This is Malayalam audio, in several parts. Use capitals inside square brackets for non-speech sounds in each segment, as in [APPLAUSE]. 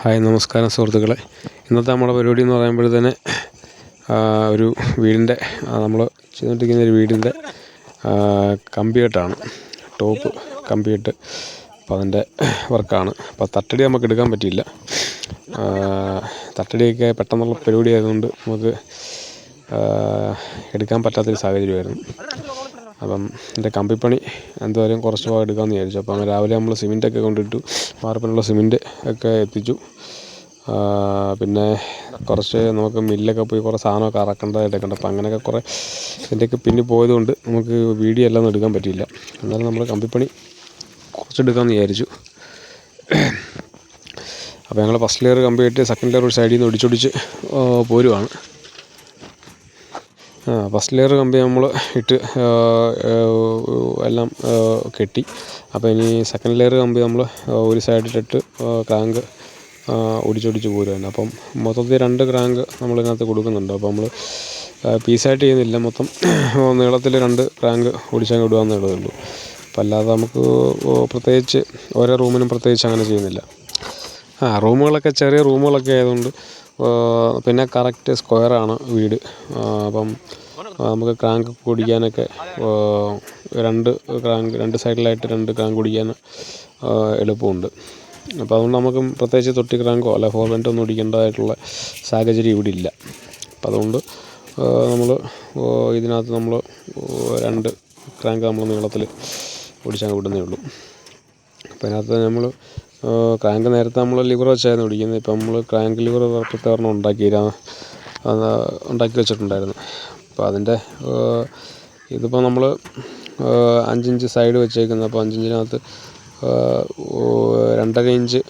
ഹായ് നമസ്കാരം സുഹൃത്തുക്കളെ. ഇന്നത്തെ നമ്മുടെ പരിപാടി എന്ന് പറയുമ്പോഴത്തേന് ഒരു വീടിന്റെ നമ്മൾ ചെയ്തുകൊണ്ടിരിക്കുന്ന ഒരു വീടിന്റെ കമ്പികെട്ടാണ്. ടോപ്പ് കമ്പികെട്ട്. അപ്പം അതിന്റെ വർക്കാണ്. അപ്പോൾ തട്ടടി നമുക്ക് എടുക്കാൻ പറ്റിയില്ല. തട്ടടിയൊക്കെ പെട്ടെന്നുള്ള പരിപാടി ആയതുകൊണ്ട് നമുക്ക് എടുക്കാൻ പറ്റാത്തൊരു സാഹചര്യമായിരുന്നു. അപ്പം എന്റെ കമ്പിപ്പണി എന്തായാലും കുറച്ച് ഭാഗം എടുക്കാമെന്ന് വിചാരിച്ചു. അപ്പം രാവിലെ നമ്മൾ സിമെന്റൊക്കെ കൊണ്ടിട്ടു മാർപ്പനുള്ള സിമെന്റ് ഒക്കെ എത്തിച്ചു. പിന്നെ കുറച്ച് നമുക്ക് മില്ലൊക്കെ പോയി കുറേ സാധനമൊക്കെ അറക്കേണ്ടതായിട്ടൊക്കെ ഉണ്ട്. അപ്പം അങ്ങനെയൊക്കെ കുറേ ഇതിന്റെയൊക്കെ പിന്നെ പോയതുകൊണ്ട് നമുക്ക് വീഡിയോ എല്ലാം എടുക്കാൻ പറ്റിയില്ല. എന്നാലും നമ്മൾ കമ്പിപ്പണി കുറച്ചെടുക്കാമെന്ന് വിചാരിച്ചു. അപ്പോൾ ഞങ്ങൾ ഫസ്റ്റ് ലെയർ കമ്പി കെട്ടി സെക്കൻഡ് ലെയർ ഒരു സൈഡിൽ നിന്ന് ഒടിച്ചൊടിച്ച് പോരുവാണ്. ഫസ്റ്റ് ലെയർ കമ്പി നമ്മൾ ഇട്ട് എല്ലാം കെട്ടി. അപ്പോൾ ഇനി സെക്കൻഡ് ലെയർ കമ്പി നമ്മൾ ഒരു സൈഡിലിട്ട് ക്രാങ്ക് ഒടിച്ചൊടിച്ച് പോരുകയാണ് അപ്പം മൊത്തത്തിൽ രണ്ട് ക്രാങ്ക് നമ്മളിതിനകത്ത് കൊടുക്കുന്നുണ്ട്. അപ്പം നമ്മൾ പീസായിട്ട് ചെയ്യുന്നില്ല. മൊത്തം [CLEARS THROAT] നീളത്തിൽ രണ്ട് ക്രാങ്ക് ഒടിച്ചങ്ങ് ഇടുകയെന്നേ ഉള്ളൂ അപ്പം അല്ലാതെ നമുക്ക് പ്രത്യേകിച്ച് ഓരോ റൂമിനും പ്രത്യേകിച്ച് അങ്ങനെ ചെയ്യുന്നില്ല. ആ റൂമുകളൊക്കെ ചെറിയ റൂമുകളൊക്കെ ആയതുകൊണ്ട് പിന്നെ കറക്റ്റ് സ്ക്വയറാണ് വീട്. അപ്പം നമുക്ക് ക്രാങ്ക് കുടിക്കാനൊക്കെ രണ്ട് ക്രാങ്ക് രണ്ട് സൈഡിലായിട്ട് രണ്ട് ക്രാങ്ക് കുടിക്കാൻ എളുപ്പമുണ്ട്. അപ്പോൾ അതുകൊണ്ട് നമുക്ക് പ്രത്യേകിച്ച് തൊട്ടി ക്രാങ്കോ അല്ല ഫോർ വെന്റ് ഒന്നും ഇടിക്കേണ്ടതായിട്ടുള്ള സാഹചര്യം ഇവിടെ ഇല്ല. അപ്പോൾ അതുകൊണ്ട് നമ്മൾ ഇതിനകത്ത് നമ്മൾ രണ്ട് ക്രാങ്ക് നമ്മൾ നീളത്തിൽ ഓടിച്ചാൽ വിടുന്നേ ഉള്ളൂ. അപ്പോൾ അതിനകത്ത് നമ്മൾ ക്രാങ്ക് നേരത്തെ നമ്മൾ ലിവർ വെച്ചായിരുന്നു ഓടിക്കുന്നത് ഇപ്പം നമ്മൾ ക്രാങ്ക് ലിവർ പ്രത്യേകം ഉണ്ടാക്കി ഉണ്ടാക്കി വെച്ചിട്ടുണ്ടായിരുന്നു. അപ്പോൾ അതിന്റെ ഇതിപ്പോൾ നമ്മൾ അഞ്ചിഞ്ച് സൈഡ് വെച്ചേക്കുന്നത്. അപ്പോൾ അഞ്ചിഞ്ചിനകത്ത് രണ്ടര ഇഞ്ച്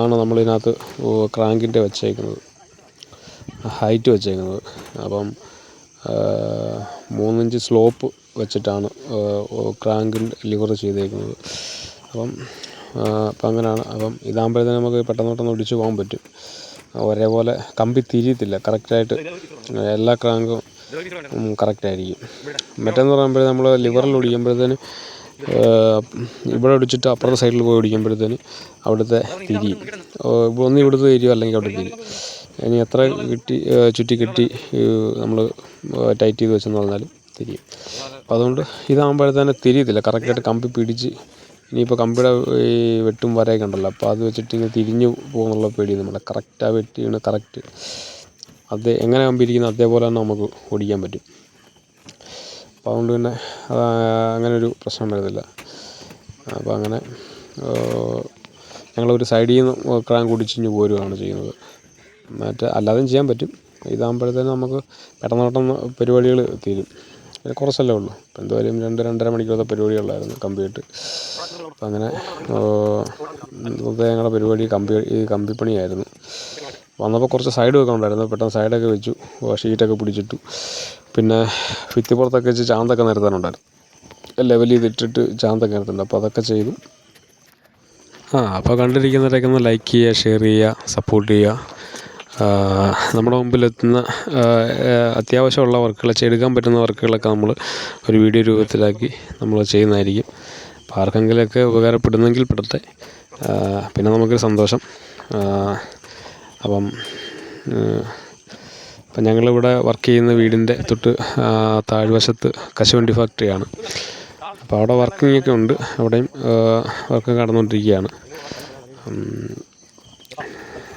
ആണ് നമ്മളിതിനകത്ത് ക്രാങ്കിന്റെ വെച്ചേക്കുന്നത്. ഹൈറ്റ് വെച്ചേക്കുന്നത്. അപ്പം മൂന്നിഞ്ച് സ്ലോപ്പ് വെച്ചിട്ടാണ് ക്രാങ്കിന്റെ ലിവർ ചെയ്തേക്കുന്നത്. അപ്പം അപ്പം അങ്ങനെയാണ്. അപ്പം ഇതാകുമ്പോഴത്തേന് നമുക്ക് പെട്ടെന്ന് പെട്ടെന്ന് ഒടിച്ച് പോകാൻ പറ്റും. ഒരേപോലെ കമ്പി തിരിയത്തില്ല. കറക്റ്റായിട്ട് എല്ലാ ക്രാങ്കും കറക്റ്റായിരിക്കും. മറ്റേന്ന് പറയുമ്പോഴേ നമ്മൾ ലിവറിൽ ഒടിക്കുമ്പോഴത്തേന് ഇവിടെ ഒടിച്ചിട്ട് അപ്പുറത്തെ സൈഡിൽ പോയി ഒടിക്കുമ്പോഴത്തേന് അവിടുത്തെ തിരിയും ഒന്ന് ഇവിടുത്തെ തിരിയും അല്ലെങ്കിൽ അവിടെ തിരി. ഇനി എത്ര കിട്ടി ചുറ്റി കെട്ടി നമ്മൾ ടൈറ്റ് ചെയ്ത് വെച്ചെന്ന് പറഞ്ഞാലും തിരിയും. അപ്പോൾ അതുകൊണ്ട് ഇതാകുമ്പോഴത്തേനെ തിരിയത്തില്ല. കറക്റ്റായിട്ട് കമ്പി പിടിച്ച് ഇനിയിപ്പോൾ കമ്പിയുടെ ഈ വെട്ടും വരയൊക്കെ ഉണ്ടല്ലോ. അപ്പോൾ അത് വെച്ചിട്ട് ഇങ്ങനെ തിരിഞ്ഞു പോകുന്നുള്ള പേടി നമ്മുടെ കറക്റ്റ് ആ വെട്ടിയാണ് കറക്റ്റ് അത് എങ്ങനെ കമ്പി ഇരിക്കുന്നത് അതേപോലെ തന്നെ നമുക്ക് ഓടിക്കാൻ പറ്റും. അപ്പോൾ അതുകൊണ്ട് പിന്നെ അങ്ങനെ ഒരു പ്രശ്നം വരുന്നില്ല അപ്പം അങ്ങനെ ഞങ്ങളൊരു സൈഡിൽ നിന്ന് ക്രാങ്ക് കുടിച്ചിഞ്ഞ് പോരുകയാണ് ചെയ്യുന്നത്. മറ്റേ അല്ലാതെയും ചെയ്യാൻ പറ്റും. ഇതാകുമ്പോഴത്തേനും നമുക്ക് പെട്ടെന്ന് പരിപാടികൾ തീരും. പിന്നെ കുറച്ചല്ലേ ഉള്ളൂ. ഇപ്പം എന്തായാലും രണ്ട് രണ്ടര മണിക്കൂറത്തെ പരിപാടികളായിരുന്നു കമ്പിയിട്ട് അപ്പം അങ്ങനെ ഞങ്ങളുടെ പരിപാടി കമ്പി ഈ കമ്പിപ്പണിയായിരുന്നു. വന്നപ്പോൾ കുറച്ച് സൈഡ് വെക്കാൻ ഉണ്ടായിരുന്നു. പെട്ടെന്ന് സൈഡൊക്കെ വെച്ചു. ഷീറ്റൊക്കെ പിടിച്ചിട്ടു. പിന്നെ ഭിത്തിപ്പുറത്തൊക്കെ വെച്ച് ചാന്തൊക്കെ നിരത്താനുണ്ടായിരുന്നു. ലെവൽ ചെയ്തിട്ടിട്ട് ചാന്തൊക്കെ നിരത്തുന്നുണ്ട് അപ്പോൾ അതൊക്കെ ചെയ്തു. ആ അപ്പോൾ കണ്ടിരിക്കുന്നവരൊക്കെ ഒന്ന് ലൈക്ക് ചെയ്യുക ഷെയർ ചെയ്യുക സപ്പോർട്ട് ചെയ്യുക. നമ്മുടെ മുമ്പിലെത്തുന്ന അത്യാവശ്യമുള്ള വർക്കുകൾ ചെയ്തെടുക്കാൻ പറ്റുന്ന വർക്കുകളൊക്കെ നമ്മൾ ഒരു വീഡിയോ രൂപത്തിലാക്കി നമ്മൾ ചെയ്യുന്നതായിരിക്കും. അപ്പോൾ ആർക്കെങ്കിലുമൊക്കെ ഉപകാരപ്പെടുന്നെങ്കിൽ പെടട്ടെ. പിന്നെ നമുക്കൊരു സന്തോഷം. അപ്പം അപ്പം ഞങ്ങളിവിടെ വർക്ക് ചെയ്യുന്ന വീടിന്റെ തൊട്ട് താഴ്വശത്ത് കശുവണ്ടി ഫാക്ടറിയാണ് അപ്പോൾ അവിടെ വർക്കിംഗ് ഒക്കെ ഉണ്ട്. അവിടെയും വർക്ക് നടന്നുകൊണ്ടിരിക്കുകയാണ്.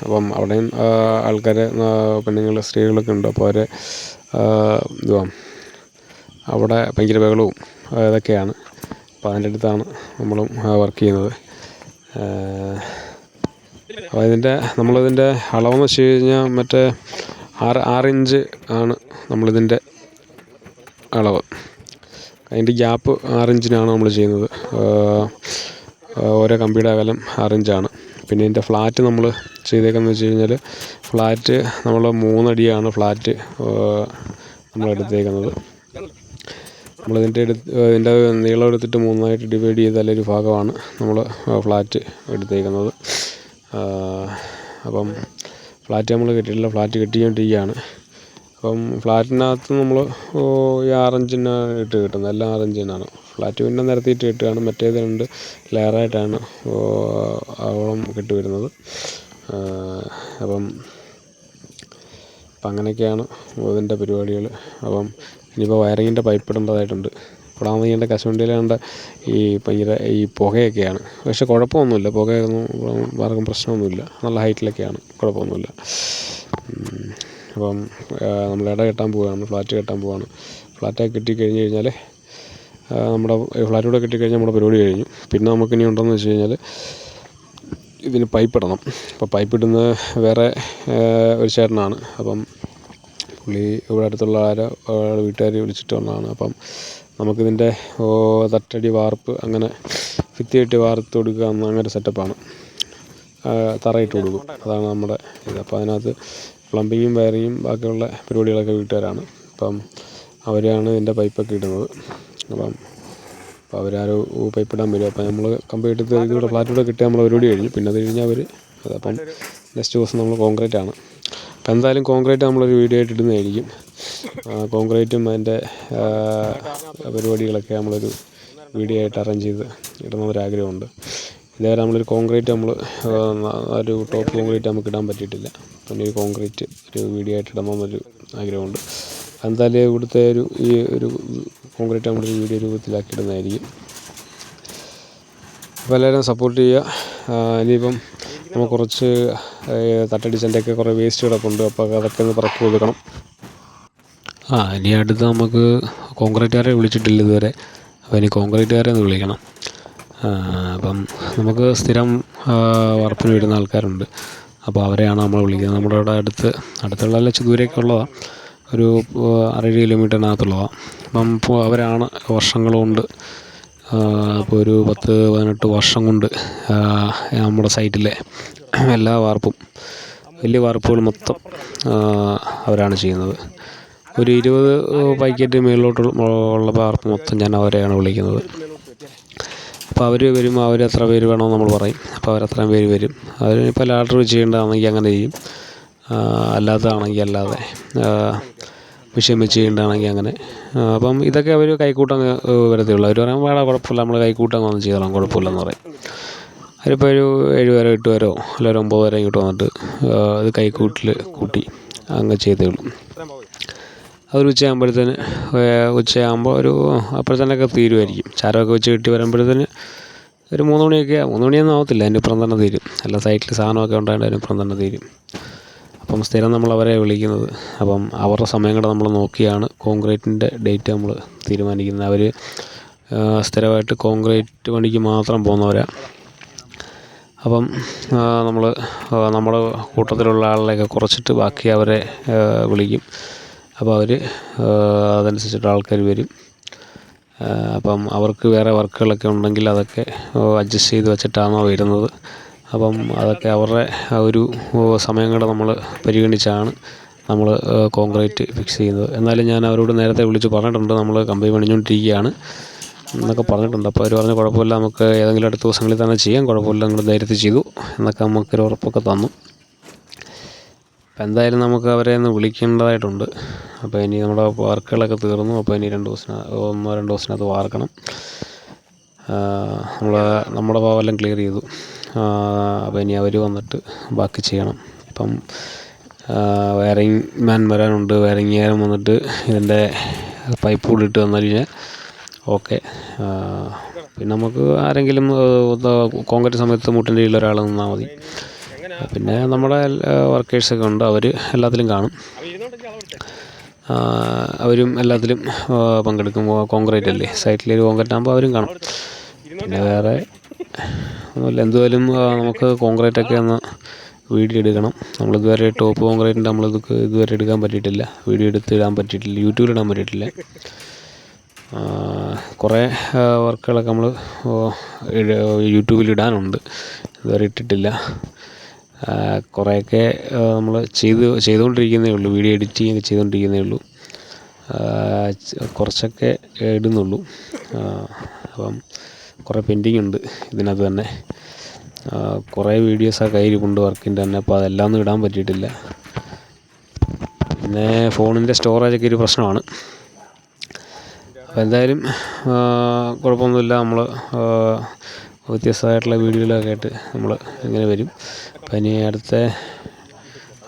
അപ്പം അവിടെയും ആൾക്കാർ പെണ്ണുങ്ങൾ സ്ത്രീകളൊക്കെ ഉണ്ട്. അപ്പോൾ അവരെ എന്തുവാ അവിടെ ഭയങ്കര ബഹളവും ഇതൊക്കെയാണ്. അപ്പോൾ അതിന്റെ അടുത്താണ് നമ്മളും വർക്ക് ചെയ്യുന്നത്. അപ്പോൾ ഇതിന്റെ നമ്മളിതിന്റെ അളവെന്ന് വെച്ച് കഴിഞ്ഞാൽ മറ്റേ ആറ് ആറ് ഇഞ്ച് ആണ് നമ്മളിതിന്റെ അളവ്. അതിന്റെ ഗ്യാപ്പ് ആറ് ഇഞ്ചിനാണ് നമ്മൾ ചെയ്യുന്നത്. ഓരോ കമ്പിയുടെ അകലം ആറ് ഇഞ്ചാണ് പിന്നെ ഇതിന്റെ ഫ്ലാറ്റ് നമ്മൾ ചെയ്തേക്കുന്നത് വെച്ച് കഴിഞ്ഞാൽ ഫ്ലാറ്റ് നമ്മൾ മൂന്നടിയാണ് ഫ്ലാറ്റ് നമ്മൾ എടുത്തേക്കുന്നത്. നമ്മളിതിന്റെ എടുത്ത് ഇതിന്റെ നീളം എടുത്തിട്ട് മൂന്നായിട്ട് ഡിവൈഡ് ചെയ്ത ഒരു ഭാഗമാണ് നമ്മൾ ഫ്ലാറ്റ് എടുത്തേക്കുന്നത്. അപ്പം ഫ്ലാറ്റ് നമ്മൾ കെട്ടിയിട്ടില്ല ഫ്ലാറ്റ് കെട്ടിക്കൊണ്ടിരിക്കുകയാണ്. അപ്പം ഫ്ലാറ്റിനകത്ത് നമ്മൾ ഈ ആറഞ്ചിനാണ് ഇട്ട് കിട്ടുന്നത്. എല്ലാം ആറഞ്ചിനാണ് ഫ്ലാറ്റ് പിന്നെ നിരത്തിയിട്ട് കെട്ടുകയാണ്. മറ്റേത് രണ്ട് ലെയറായിട്ടാണ് ഓളം കെട്ടി വരുന്നത്. അപ്പം അപ്പം അങ്ങനെയൊക്കെയാണ് ഇതിന്റെ പരിപാടികൾ. അപ്പം ഇനിയിപ്പോൾ വയറിങ്ങിന്റെ പൈപ്പ് ഇടേണ്ടതായിട്ടുണ്ട്. എന്റെ കശുവണ്ടിയിലാണ്ട് ഈ ഭയങ്കര ഈ പുകയൊക്കെയാണ്. പക്ഷെ കുഴപ്പമൊന്നുമില്ല. പുകയൊന്നും ആർക്കും പ്രശ്നമൊന്നുമില്ല. നല്ല ഹൈറ്റിലൊക്കെയാണ്. കുഴപ്പമൊന്നുമില്ല. അപ്പം നമ്മൾ ഇട കെട്ടാൻ പോവുകയാണ്. ഫ്ലാറ്റ് കെട്ടാൻ പോവുകയാണ്. ഫ്ലാറ്റൊക്കെ കിട്ടിക്കഴിഞ്ഞ് കഴിഞ്ഞ് കഴിഞ്ഞാൽ നമ്മുടെ ഫ്ലാറ്റ് കൂടെ കിട്ടിക്കഴിഞ്ഞാൽ നമ്മുടെ പരിപാടി കഴിഞ്ഞു. പിന്നെ നമുക്ക് ഇനി ഉണ്ടെന്ന് വെച്ച് കഴിഞ്ഞാൽ ഇതിന് പൈപ്പ് ഇടണം അപ്പോൾ പൈപ്പ് ഇടുന്നത് വേറെ ഒരു ചേട്ടനാണ്. അപ്പം പുള്ളി ഇവിടെ അടുത്തുള്ള ആരോ വീട്ടുകാർ വിളിച്ചിട്ട് വന്നതാണ്. അപ്പം നമുക്കിതിന്റെ തട്ടടി വാർപ്പ് അങ്ങനെ ഭിത്തിയിട്ട് വാർത്ത് കൊടുക്കുക അങ്ങനെ സെറ്റപ്പാണ്. തറയിട്ട് കൊടുക്കും. അതാണ് നമ്മുടെ ഇത്. അപ്പോൾ അതിനകത്ത് പ്ലംബിങ്ങും വയറിങ്ങും ബാക്കിയുള്ള പരിപാടികളൊക്കെ വീട്ടുകാരാണ്. അപ്പം അവരാണ് ഇതിന്റെ പൈപ്പൊക്കെ ഇടുന്നത്. അപ്പം അപ്പോൾ അവരാരോ പൈപ്പ് ഇടാൻ വരും അപ്പോൾ നമ്മൾ കമ്പി കൂടെ ഫ്ലാറ്റിലൂടെ കിട്ടിയാൽ നമ്മൾ പരിപാടി കഴിഞ്ഞു. പിന്നെ അത് കഴിഞ്ഞാൽ അവർ അതപ്പം നെക്സ്റ്റ് ദിവസം നമ്മൾ കോൺക്രീറ്റ് ആണ് എന്തായാലും കോൺക്രീറ്റ് നമ്മളൊരു വീഡിയോ ആയിട്ട് ഇടുന്നതായിരിക്കും. കോൺക്രീറ്റും അതിന്റെ പരിപാടികളൊക്കെ നമ്മളൊരു വീഡിയോ ആയിട്ട് അറേഞ്ച് ചെയ്ത് ഇടണമെന്നൊരാഗ്രഹമുണ്ട് ഇതേവരെ നമ്മളൊരു കോൺക്രീറ്റ് നമ്മൾ ഒരു ടോപ്പ് കോൺക്രീറ്റ് നമുക്ക് ഇടാൻ പറ്റിയിട്ടില്ല. പിന്നെ ഒരു കോൺക്രീറ്റ് ഒരു വീഡിയോ ആയിട്ട് ഇടണമെന്നൊരു ആഗ്രഹമുണ്ട്. എന്തായാലും ഇവിടുത്തെ ഒരു ഈ ഒരു കോൺക്രീറ്റ് നമ്മളൊരു വീഡിയോ രൂപത്തിലാക്കി ഇടുന്നതായിരിക്കും. അപ്പോൾ എല്ലാവരും സപ്പോർട്ട് ചെയ്യുക. ഇനിയിപ്പം നമുക്ക് കുറച്ച് തട്ടടിച്ചതിന്റെയൊക്കെ കുറേ വേസ്റ്റ് കിടപ്പുണ്ട് അപ്പോൾ അതൊക്കെ ഒന്ന് പറക്കി കൊടുക്കണം ആ ഇനി അടുത്ത് നമുക്ക് കോൺക്രീറ്റുകാരെ വിളിച്ചിട്ടില്ല ഇതുവരെ. അപ്പോൾ ഇനി കോൺക്രീറ്റുകാരെ ഒന്ന് വിളിക്കണം. അപ്പം നമുക്ക് സ്ഥിരം വർപ്പിന് വരുന്ന ആൾക്കാരുണ്ട്. അപ്പോൾ അവരെയാണ് നമ്മൾ വിളിക്കുന്നത്. നമ്മുടെ അവിടെ അടുത്ത് അടുത്തുള്ള അല്ല ദൂരെയൊക്കെ ഉള്ളതാണ് ഒരു അര കിലോമീറ്ററിനകത്തുള്ളതാണ് അപ്പം അവരാണ് വർഷങ്ങൾ ഇപ്പോൾ ഒരു പത്ത് പതിനെട്ട് വർഷം കൊണ്ട് നമ്മുടെ സൈറ്റിലെ എല്ലാ വാർപ്പും വലിയ വാർപ്പുകൾ മൊത്തം അവരാണ് ചെയ്യുന്നത്. ഒരു ഇരുപത് പാക്കറ്റ് മേളിലോട്ട് ഉള്ള വാർപ്പ് മൊത്തം ഞാൻ അവരെയാണ് വിളിക്കുന്നത്. അപ്പോൾ അവർ വരുമ്പോൾ അവർ എത്ര പേര് വേണമെന്ന് നമ്മൾ പറയും. അപ്പോൾ അവരത്രയും പേര് വരും. അതിനിപ്പോൾ ലാഡർ ചെയ്യേണ്ടതാണെങ്കിൽ അങ്ങനെ ചെയ്യും. അല്ലാത്തതാണെങ്കിൽ അല്ലാതെ. വിഷയം വെച്ച് ചെയ്യേണ്ടതാണെങ്കിൽ അങ്ങനെ അപ്പം ഇതൊക്കെ അവർ കൈക്കൂട്ടം വരത്തേ ഉള്ളൂ അവർ പറയും വേണം കുഴപ്പമില്ല. നമ്മൾ കൈക്കൂട്ടം വന്ന് ചെയ്തോളാം. കുഴപ്പമില്ലെന്ന് പറയും. അവരിപ്പോൾ ഒരു ഏഴ് പേരോ എട്ട് പേരോ അല്ല ഒരു ഒമ്പത് പേരോ ഇങ്ങോട്ട് വന്നിട്ട് ഇത് കൈക്കൂട്ടിൽ കൂട്ടി അങ്ങ് ചെയ്തേ ഉള്ളൂ. അതൊരു ഉച്ചയാകുമ്പോഴത്തേന് ഉച്ചയാകുമ്പോൾ ഒരു അപ്പോഴത്തേനൊക്കെ തീരുമായിരിക്കും ചാരമൊക്കെ വെച്ച് കിട്ടി വരുമ്പോഴത്തേന് ഒരു മൂന്ന് മണിയൊക്കെ മൂന്ന് മണിയൊന്നും ആവത്തില്ല. അതിന്റെ ഇപ്പുറം തന്നെ തീരും. അല്ല സൈറ്റിൽ സാധനമൊക്കെ ഉണ്ടായിട്ട് അതിന് ഇപ്പുറം തന്നെ തീരും. അപ്പം സ്ഥിരം നമ്മൾ അവരെ വിളിക്കുന്നത്. അപ്പം അവരുടെ സമയം കൂടെ നമ്മൾ നോക്കിയാണ് കോൺക്രീറ്റിന്റെ ഡേറ്റ് നമ്മൾ തീരുമാനിക്കുന്നത്. അവർ സ്ഥിരമായിട്ട് കോൺക്രീറ്റ് പണിക്ക് മാത്രം പോകുന്നവരാണ് അപ്പം നമ്മൾ നമ്മുടെ കൂട്ടത്തിലുള്ള ആളുകളെയൊക്കെ കുറച്ചിട്ട് ബാക്കി അവരെ വിളിക്കും. അപ്പോൾ അവർ അതനുസരിച്ചിട്ട് ആൾക്കാർ വരും. അപ്പം അവർക്ക് വേറെ വർക്കുകളൊക്കെ ഉണ്ടെങ്കിൽ അതൊക്കെ അഡ്ജസ്റ്റ് ചെയ്ത് വെച്ചിട്ടാണോ വരുന്നത്. അപ്പം അതൊക്കെ അവരുടെ ആ ഒരു സമയം കൂടെ നമ്മൾ പരിഗണിച്ചാണ് നമ്മൾ കോൺക്രീറ്റ് ഫിക്സ് ചെയ്യുന്നത്. എന്നാലും ഞാൻ അവരോട് നേരത്തെ വിളിച്ച് പറഞ്ഞിട്ടുണ്ട്. നമ്മൾ കമ്പി പണിഞ്ഞുകൊണ്ടിരിക്കുകയാണ് എന്നൊക്കെ പറഞ്ഞിട്ടുണ്ട്. അപ്പോൾ അവർ പറഞ്ഞു കുഴപ്പമില്ല നമുക്ക് ഏതെങ്കിലും അടുത്ത ദിവസങ്ങളിൽ തന്നെ ചെയ്യാം. കുഴപ്പമില്ല നിങ്ങൾ ധൈര്യത്തിൽ ചെയ്തു എന്നൊക്കെ നമുക്കൊരു ഉറപ്പൊക്കെ തന്നു. അപ്പം എന്തായാലും നമുക്ക് അവരെ ഒന്ന് വിളിക്കേണ്ടതായിട്ടുണ്ട്. അപ്പോൾ ഇനി നമ്മുടെ വർക്കുകളൊക്കെ തീർന്നു. അപ്പോൾ ഇനി രണ്ട് ദിവസത്തിന് ഒന്നോ രണ്ട് ദിവസത്തിനകത്ത് വാർക്കണം. നമ്മൾ നമ്മുടെ ഭാഗമെല്ലാം ക്ലിയർ ചെയ്തു. അപ്പോൾ ഇനി അവർ വന്നിട്ട് ബാക്കി ചെയ്യണം. ഇപ്പം വയറിങ് മാൻ വരാനുണ്ട്. വയറിങ്ങുകാരൻ വന്നിട്ട് ഇതിന്റെ പൈപ്പ് കൂടിയിട്ട് വന്നു കഴിഞ്ഞാൽ ഓക്കെ പിന്നെ നമുക്ക് ആരെങ്കിലും കോൺക്രീറ്റ് സമയത്ത് മുട്ടിന്റെ കീഴിൽ ഒരാൾ നിന്നാൽ മതി. പിന്നെ നമ്മുടെ വർക്കേഴ്സൊക്കെ ഉണ്ട്. അവർ എല്ലാത്തിലും കാണും. അവരും എല്ലാത്തിലും പങ്കെടുക്കും. കോൺക്രീറ്റ് അല്ലേ? സൈറ്റിൽ കോൺക്രീറ്റ് ആകുമ്പോൾ അവരും കാണും. പിന്നെ വേറെ ഒന്നുമില്ല. എന്തുവായാലും നമുക്ക് കോൺക്രീറ്റ് ഒക്കെ ഒന്ന് വീഡിയോ എടുക്കണം. നമ്മൾ ഇതുവരെ ടോപ്പ് കോൺക്രീറ്റിന്റെ നമ്മൾ ഇത് ഇതുവരെ എടുക്കാൻ പറ്റിയിട്ടില്ല. വീഡിയോ എടുത്ത് ഇടാൻ പറ്റിയിട്ടില്ല. യൂട്യൂബിൽ ഇടാൻ പറ്റിയിട്ടില്ല. കുറേ വർക്കുകളൊക്കെ നമ്മൾ യൂട്യൂബിൽ ഇടാനുണ്ട്. ഇതുവരെ ഇട്ടിട്ടില്ല. കുറേയൊക്കെ നമ്മൾ ചെയ്ത് ചെയ്തുകൊണ്ടിരിക്കുന്നേ ഉള്ളൂ. വീഡിയോ എഡിറ്റിംഗ് ചെയ്തുകൊണ്ടിരിക്കുന്നേ ഉള്ളൂ. കുറച്ചൊക്കെ ഇടുന്നുള്ളൂ. അപ്പം കുറേ പെൻഡിങ് ഉണ്ട് ഇതിനകത്ത് തന്നെ. കുറേ വീഡിയോസ് ആ കയ്യിലിരിപ്പുണ്ട് വർക്കിന്റെ തന്നെ. അപ്പോൾ അതെല്ലാം ഒന്നും ഇടാൻ പറ്റിയിട്ടില്ല. പിന്നെ ഫോണിന്റെ സ്റ്റോറേജൊക്കെ ഒരു പ്രശ്നമാണ്. അപ്പോൾ എന്തായാലും കുഴപ്പമൊന്നുമില്ല. നമ്മൾ വ്യത്യസ്തമായിട്ടുള്ള വീഡിയോകളൊക്കെ ആയിട്ട് നമ്മൾ ഇങ്ങനെ വരും. അപ്പം ഇനി അടുത്ത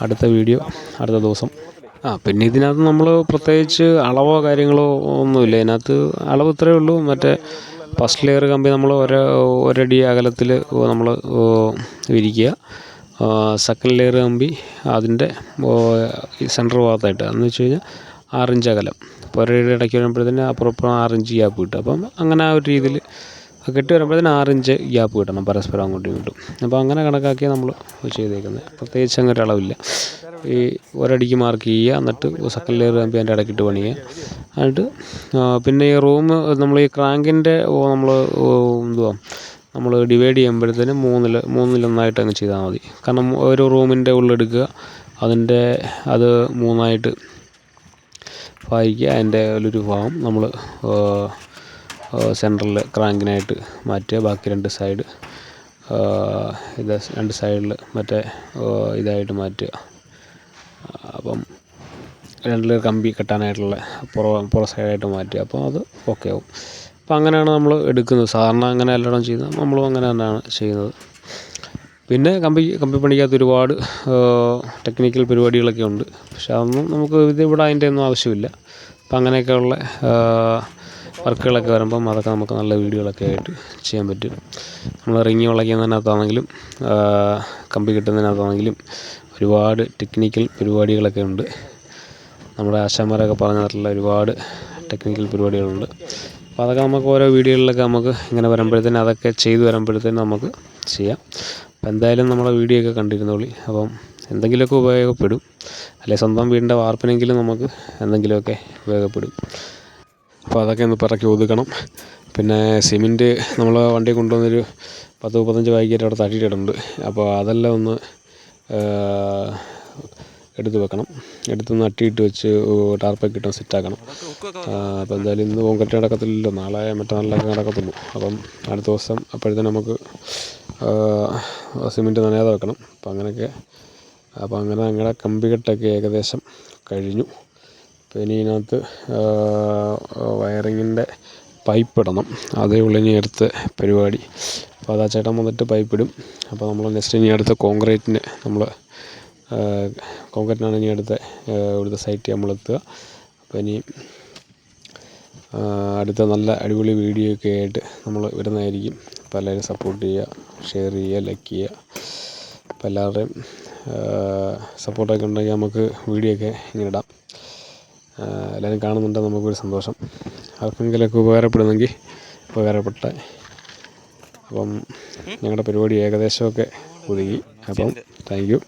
അടുത്ത വീഡിയോ അടുത്ത ദിവസം. ആ പിന്നെ ഇതിനകത്ത് നമ്മൾ പ്രത്യേകിച്ച് അളവോ കാര്യങ്ങളോ ഒന്നുമില്ല. ഇതിനകത്ത് അളവ് ഇത്രയേ ഉള്ളൂ. മറ്റേ ഫസ്റ്റ് ലെയർ കമ്പി നമ്മൾ ഒരു ഒരടി അകലത്തിൽ നമ്മൾ വിരിക്കുക. സെക്കൻഡ് ലെയർ കമ്പി അതിന്റെ സെന്റർ ഭാഗത്തായിട്ട്. എന്ന് വെച്ച് കഴിഞ്ഞാൽ ആറിഞ്ച് അകലം. അപ്പോൾ ഒരടി ഇടയ്ക്ക് വരുമ്പോഴത്തേന് അപ്പുറപ്പുറം ആറിഞ്ച് ഗ്യാപ്പ് കിട്ടും. അപ്പം അങ്ങനെ ആ ഒരു രീതിയിൽ കെട്ടി വരുമ്പോഴത്തേന് ആറിഞ്ച് ഗ്യാപ്പ് കിട്ടണം പരസ്പരം അങ്ങോട്ടും ഇങ്ങോട്ടും. അപ്പോൾ അങ്ങനെ കണക്കാക്കിയാൽ നമ്മൾ ചെയ്തേക്കുന്നത് പ്രത്യേകിച്ച് അങ്ങനെ ഒരു അളവില്ല. ഈ ഒരടിക്ക് മാർക്ക് ചെയ്യുക എന്നിട്ട് സെക്കൻഡ് ലെയർ കമ്പി അതിന്റെ ഇടയ്ക്കിട്ട് പണിയുക. എന്നിട്ട് പിന്നെ ഈ റൂം നമ്മൾ ഈ ക്രാങ്കിന്റെ നമ്മൾ എന്തുവാ നമ്മൾ ഡിവൈഡ് ചെയ്യുമ്പോഴത്തേനും മൂന്നിൽ മൂന്നിലൊന്നായിട്ട് അങ്ങ് ചെയ്താൽ മതി. കാരണം ഒരു റൂമിന്റെ ഉള്ളെടുക്കുക അതിന്റെ അത് മൂന്നായിട്ട് ഭാഗിക്കുക അതിന്റെ ഒരു ഭാഗം നമ്മൾ സെൻട്രൽ ക്രാങ്കിനായിട്ട് മാറ്റുക. ബാക്കി രണ്ട് സൈഡ് ഇത് രണ്ട് സൈഡിൽ മറ്റേ ഇതായിട്ട് മാറ്റുക. അപ്പം രണ്ടിൽ കമ്പി കെട്ടാനായിട്ടുള്ള പുറ പുറ സൈഡായിട്ട് മാറ്റുക അപ്പോൾ അത് ഓക്കെ ആവും. അപ്പം അങ്ങനെയാണ് നമ്മൾ എടുക്കുന്നത്. സാധാരണ അങ്ങനെ എല്ലായിടവും ചെയ്യുന്നത്. നമ്മളും അങ്ങനെ തന്നെയാണ് ചെയ്യുന്നത്. പിന്നെ കമ്പി കമ്പി കമ്പിപ്പണിക്കകത്ത് ഒരുപാട് ടെക്നിക്കൽ പരിപാടികളൊക്കെ ഉണ്ട്. പക്ഷെ അതൊന്നും നമുക്ക് ഇത് ഇവിടെ അതിന്റെ ഒന്നും ആവശ്യമില്ല. അപ്പം അങ്ങനെയൊക്കെയുള്ള വർക്കുകളൊക്കെ വരുമ്പം അതൊക്കെ നമുക്ക് നല്ല വീഡിയോകളൊക്കെ ആയിട്ട് ചെയ്യാൻ പറ്റും. നമ്മൾ റിങ് വളയ്ക്കുന്നതിനകത്താണെങ്കിലും കമ്പി കിട്ടുന്നതിനകത്താണെങ്കിലും ഒരുപാട് ടെക്നിക്കൽ പരിപാടികളൊക്കെ ഉണ്ട്. നമ്മുടെ ആശാന്മാരൊക്കെ പറഞ്ഞു തന്നിട്ടുള്ള ഒരുപാട് ടെക്നിക്കൽ പരിപാടികളുണ്ട്. അപ്പോൾ അതൊക്കെ നമുക്ക് ഓരോ വീഡിയോകളിലൊക്കെ നമുക്ക് ഇങ്ങനെ വരുമ്പോഴത്തേനും അതൊക്കെ ചെയ്തു വരുമ്പോഴത്തേനും നമുക്ക് ചെയ്യാം. അപ്പോൾ എന്തായാലും നമ്മളെ വീഡിയോ ഒക്കെ കണ്ടിരുന്നോളി. അപ്പം എന്തെങ്കിലുമൊക്കെ ഉപയോഗപ്പെടും. അല്ലെ സ്വന്തം വീടിന്റെ വാർപ്പിനെങ്കിലും നമുക്ക് എന്തെങ്കിലുമൊക്കെ ഉപയോഗപ്പെടും. അപ്പോൾ അതൊക്കെ ഒന്ന് പിറക്കി ഒതുക്കണം. പിന്നെ സിമെന്റ് നമ്മൾ വണ്ടി കൊണ്ടുവന്നൊരു പത്ത് മുപ്പത്തഞ്ച് പാക്കറ്റ് അവിടെ തട്ടിയിട്ടുണ്ട് അപ്പോൾ അതെല്ലാം ഒന്ന് എടുത്ത് വെക്കണം. എടുത്ത് നട്ടിയിട്ട് വെച്ച് ടാർപ്പൊക്കെ ഇട്ട് സെറ്റാക്കണം. അപ്പോൾ എന്തായാലും ഇന്ന് കോൺക്രീറ്റ് നടക്കത്തില്ലല്ലോ. നാളെ മറ്റന്നാളിലൊക്കെ നടക്കത്തുള്ളൂ. അപ്പം അടുത്ത ദിവസം അപ്പോഴത്തേനും നമുക്ക് സിമെന്റ് നനയാതെ വെക്കണം. അപ്പം അങ്ങനെയൊക്കെ അപ്പോൾ അങ്ങനെ ഞങ്ങളുടെ കമ്പി കെട്ടൊക്കെ ഏകദേശം കഴിഞ്ഞു. അപ്പോൾ ഇനി ഇതിനകത്ത് വയറിങ്ങിന്റെ പൈപ്പ് ഇടണം. അതേ ഉള്ളൂ ഇനി പരിപാടി. അപ്പോൾ അതാ ചേട്ടൻ വന്നിട്ട് പൈപ്പ് ഇടും. അപ്പോൾ നമ്മൾ നെക്സ്റ്റ് ഇനി അടുത്ത കോൺക്രീറ്റിന് നമ്മൾ കോൺക്രീറ്റിനാണ് ഇനി അടുത്ത ഇവിടുത്തെ സൈറ്റ് നമ്മൾ എത്തുക. അപ്പോൾ ഇനി അടുത്ത നല്ല അടിപൊളി വീഡിയോ ഒക്കെ ആയിട്ട് നമ്മൾ വരുന്നതായിരിക്കും. അപ്പോൾ എല്ലാവരും സപ്പോർട്ട് ചെയ്യുക ഷെയർ ചെയ്യുക ലൈക്ക് ചെയ്യുക. അപ്പോൾ എല്ലാവരുടെയും സപ്പോർട്ടൊക്കെ ഉണ്ടെങ്കിൽ നമുക്ക് വീഡിയോ ഒക്കെ ഇങ്ങനെ ഇടാം. എല്ലാവരും കാണുന്നുണ്ടെങ്കിൽ നമുക്കൊരു സന്തോഷം. ആർക്കെങ്കിലുമൊക്കെ ഉപകാരപ്പെടുന്നെങ്കിൽ ഉപകാരപ്പെട്ടെ അപ്പം ഞങ്ങളുടെ പരിപാടി ഏകദേശമൊക്കെ ഒതുങ്ങി. അപ്പം താങ്ക് യു.